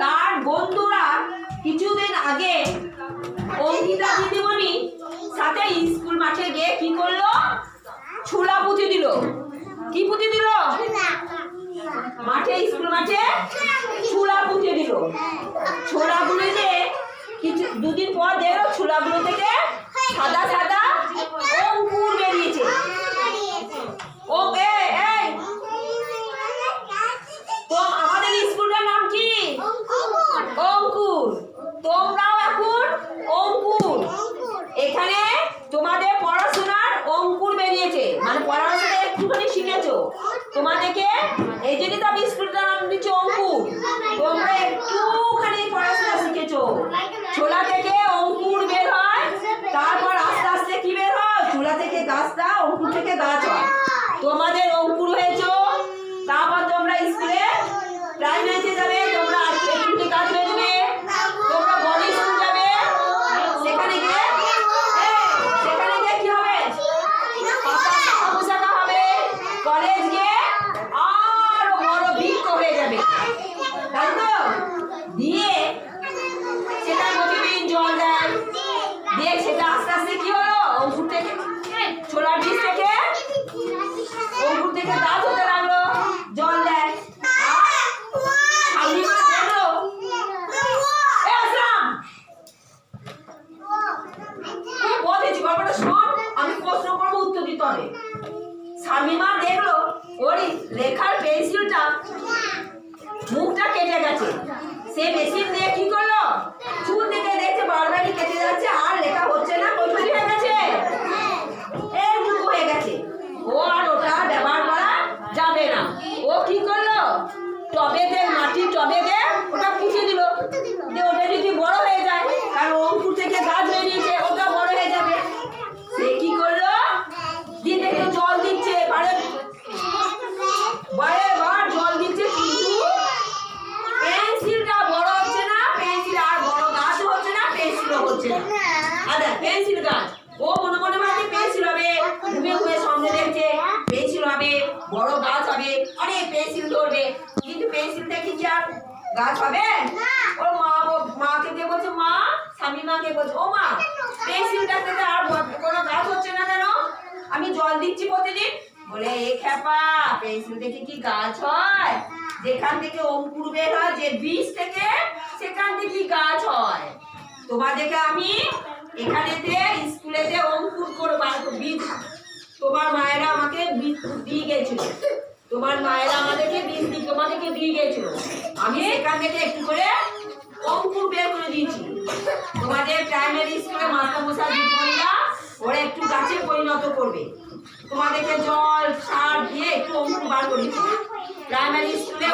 তার বন্ধুরা কিছুদিন আগে অঙ্কিতা দিদিমণি সাথে স্কুল মাঠে গিয়ে কি করল? ছুলা পুঁতি দিল। কি পুঁতি দিল? মাঠে, স্কুল মাঠে ছোলা পুঁতে দিল। ছোলা যে কিছু দুদিন পর দেখল, ছোলাগুলো থেকে সাদা একটুখানি তোমাদেরকে এই জন্যই তো আমি স্কুলটার নাম দিচ্ছি অঙ্কুর তোমরা একটুখানি পড়াশোনা শিখেছো। ছোলা থেকে অঙ্কুর বের হয়, তারপর আস্তে আস্তে কি বের হয়? ছোলা থেকে গাছটা অঙ্কুর থেকে গাছ হয়। তোমাদের অঙ্কুর হয়েছো। তারপর তোমরা স্কুলে প্রাইমারিতে যাবে তোমরা আজকে একটু কাজ হয়ে যাবে তোমরা বড় স্কুল যাবে সেখানে গিয়ে এই, সেখানে গিয়ে কি হবে পাতা শাখা পোশাকা হবে কলেজ গিয়ে আরও বড় বৃক্ষ হয়ে যাবে তাই তো দিয়ে সেটা প্রতিদিন জল দেয় দিয়ে সেটা আস্তে আস্তে কি হলো? অঙ্কুর থেকে ছোলার বীজ থেকে? অঙ্কুর থেকে গাছ হতে লাগল। জল দেয়। আমি প্রশ্ন করব উত্তর দিতে হবে। শামিমা দেখল ওর লেখার পেন্সিলটা মুখটা কেটে গেছে। সে মেশিন দিয়ে কি করল? চুল দিকে দেখছে বারবারই কেটে যাচ্ছে আর লেখা হচ্ছে না। পেন্সিল গাছ। ও মনে মনে ভাবছে পেন্সিল হবে। ঘুমে ঘুমে সামনে দেখছে পেন্সিল হবে বড় গাছ হবে অনেক পেন্সিল ধরবে। কিন্তু পেন্সিল থেকে কি আর গাছ হবে? ও মা ও- মাকে দিয়ে বলছে? মা স্বামী মাকে বলছে। ও মা পেন্সিলটা থেকে আর কোনো গাছ হচ্ছে না কেন আমি জল দিচ্ছি প্রতিদিন। বলে এ খ্যাপা পেন্সিল দেখে কি গাছ হয়? যেখান থেকে অঙ্কুর বের হয় যে বীজ থেকে সেখান থেকে গাছ হয় তোমাদেরকে আমি এখানেতে, স্কুলেতে অঙ্কুর করে বার বীজ। তোমার মায়েরা আমাকে বীজ দিয়ে গেছিল। তোমার মায়েরা আমাদেরকে বীজ দিয়ে, তোমাদেরকে দিয়ে গেছিল। আমি এখান থেকে একটু করে অঙ্কুর বের করে দিয়েছি। তোমাদের প্রাইমারি স্কুলে মাস্টার মশাই দিদিমণিরা ওরা একটু গাছে পরিণত করবে। তোমাদেরকে জল, সার দিয়ে একটু অঙ্কুর বার করেছি প্রাইমারি স্কুলে